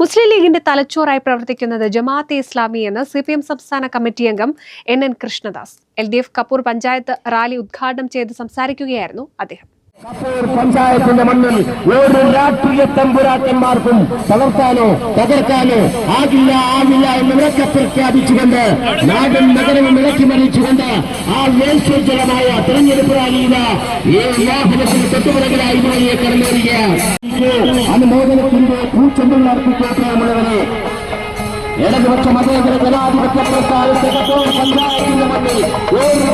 മുസ്ലിം ലീഗിന്റെ തലച്ചോറായി പ്രവർത്തിക്കുന്നത് ജമാഅത്തെ ഇസ്ലാമി എന്ന് സി പി എം സംസ്ഥാന കമ്മിറ്റി അംഗം N N Krishnadas. L D F Kappur panchayat rally ഉദ്ഘാടനം ചെയ്ത് സംസാരിക്കുകയായിരുന്നു അദ്ദേഹം. കപ്പൂർ പഞ്ചായത്തിന്റെ മണ്ണിൽ ഒരു രാഷ്ട്രീയ തമ്പുരാക്കന്മാർക്കും തളർത്താനോ തകർക്കാനോ ആകില്ല ആകില്ല എന്ന് ഉറക്കെ പ്രഖ്യാപിച്ചുകൊണ്ട് നാടും നഗരവും ഇളക്കി മറിച്ചുകൊണ്ട് ആ വേശ്യോജ്വലമായ തെരഞ്ഞെടുപ്പ് റാലിയില തൊട്ടുപിറകിലായി കടന്നു അനുമോദനത്തിന്റെ അർപ്പിക്കോട്ടെ മുഴുവനെ ഇടതുപക്ഷ മതേതര ജനാധിപത്യ പഞ്ചായത്തിന്റെ മണ്ണിൽ ഒരു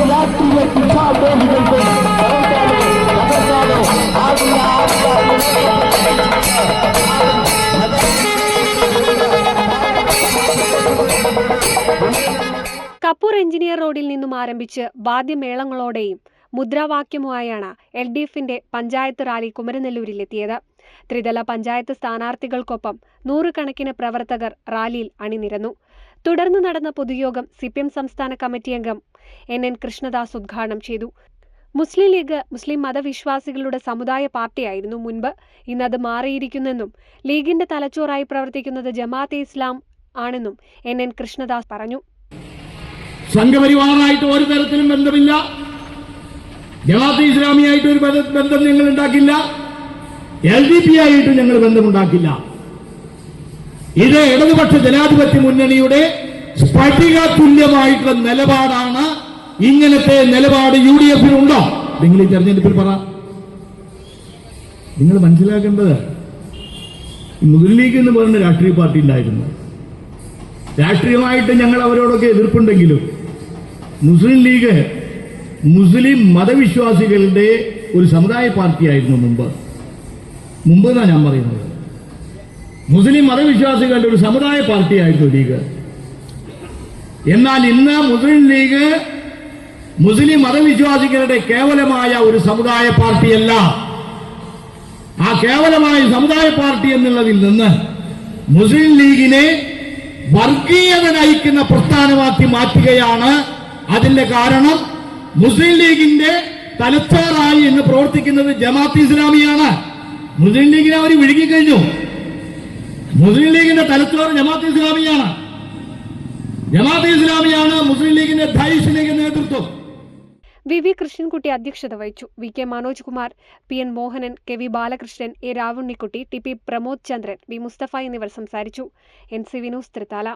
കപ്പൂർ എഞ്ചിനീയർ റോഡിൽ നിന്നും ആരംഭിച്ച് വാദ്യമേളങ്ങളോടെയും മുദ്രാവാക്യവുമായാണ് എൽ ഡി എഫിന്റെ പഞ്ചായത്ത് റാലി കുമരനെല്ലൂരിലെത്തിയത്. ത്രിതല പഞ്ചായത്ത് സ്ഥാനാർത്ഥികൾക്കൊപ്പം നൂറുകണക്കിന് പ്രവർത്തകർ റാലിയിൽ അണിനിരന്നു. തുടർന്ന് നടന്ന പൊതുയോഗം സി സംസ്ഥാന കമ്മിറ്റി അംഗം എൻ എൻ കൃഷ്ണദാസ് ഉദ്ഘാടനം ചെയ്തു. മുസ്ലിം ലീഗ് മുസ്ലിം മതവിശ്വാസികളുടെ സമുദായ പാർട്ടിയായിരുന്നു മുൻപ്. ഇന്നത് മാറിയിരിക്കുന്നെന്നും ലീഗിന്റെ തലച്ചോറായി പ്രവർത്തിക്കുന്നത് ജമാഅത്തെ ഇസ്ലാം ആണെന്നും എൻ എൻ കൃഷ്ണദാസ് പറഞ്ഞു. സംഘപരിവാറായിട്ട് ഒരു തരത്തിലും ബന്ധമില്ല. ജമാഅത്തെ ഇസ്ലാമിയായിട്ട് ഒരു ബന്ധം ഞങ്ങൾ ഉണ്ടാക്കില്ല. എൽ ഡി പി ആയിട്ട് ഞങ്ങൾ ബന്ധമുണ്ടാക്കില്ല. ഇത് ഇടതുപക്ഷ ജനാധിപത്യ മുന്നണിയുടെ സ്ഫടിക തുല്യമായിട്ടുള്ള നിലപാടാണ് ഇങ്ങനത്തെ നിലപാട് യു ഡി എഫിനുണ്ടോ? നിങ്ങൾ ഈ തെരഞ്ഞെടുപ്പിൽ പറ. നിങ്ങൾ മനസ്സിലാക്കേണ്ടത് മുസ്ലിം ലീഗ് എന്ന് പറയുന്ന രാഷ്ട്രീയ പാർട്ടി ഉണ്ടായിരുന്നു രാഷ്ട്രീയമായിട്ട് ഞങ്ങൾ അവരോടൊക്കെ എതിർപ്പുണ്ടെങ്കിലും മുസ്ലിം ലീഗ് മുസ്ലിം മതവിശ്വാസികളുടെ ഒരു സമുദായ പാർട്ടിയായിരുന്നു മുമ്പ്. മുമ്പ് എന്നാണ് ഞാൻ പറയുന്നത്. മുസ്ലിം മതവിശ്വാസികളുടെ ഒരു സമുദായ പാർട്ടിയായിരുന്നു ലീഗ്. എന്നാൽ ഇന്ന് മുസ്ലിം ലീഗ് മുസ്ലിം മതവിശ്വാസികളുടെ കേവലമായ ഒരു സമുദായ പാർട്ടിയല്ല. ആ കേവലമായ സമുദായ പാർട്ടി എന്നുള്ളതിൽ നിന്ന് മുസ്ലിം ലീഗിനെ വർഗീയത നയിക്കുന്ന പ്രസ്ഥാനമാക്കി മാറ്റുകയാണ് അതിന്റെ കാരണം മുസ്ലിം ലീഗിന്റെ തലച്ചോറായി ഇന്ന് പ്രവർത്തിക്കുന്നത് ജമാഅത്ത് ഇസ്ലാമിയാണ്. മുസ്ലിം ലീഗിനെ അവർ വിഴുങ്ങിക്കഴിഞ്ഞു. മുസ്ലിം ലീഗിന്റെ തലച്ചോറ് ജമാഅത്ത് ഇസ്ലാമിയാണ്. ജമാഅത്ത് ഇസ്ലാമിയാണ് മുസ്ലിം ലീഗിന്റെ ധൈഷണിക നേതൃത്വം. വി വി കൃഷ്ണൻകുട്ടി അധ്യക്ഷത വഹിച്ചു. V K Manoj Kumar P N Mohanan K V Balakrishnan A Ravunnikutty T P Pramod Chandran V Musthafa എന്നിവർ സംസാരിച്ചു. N C Vinos Thrithala.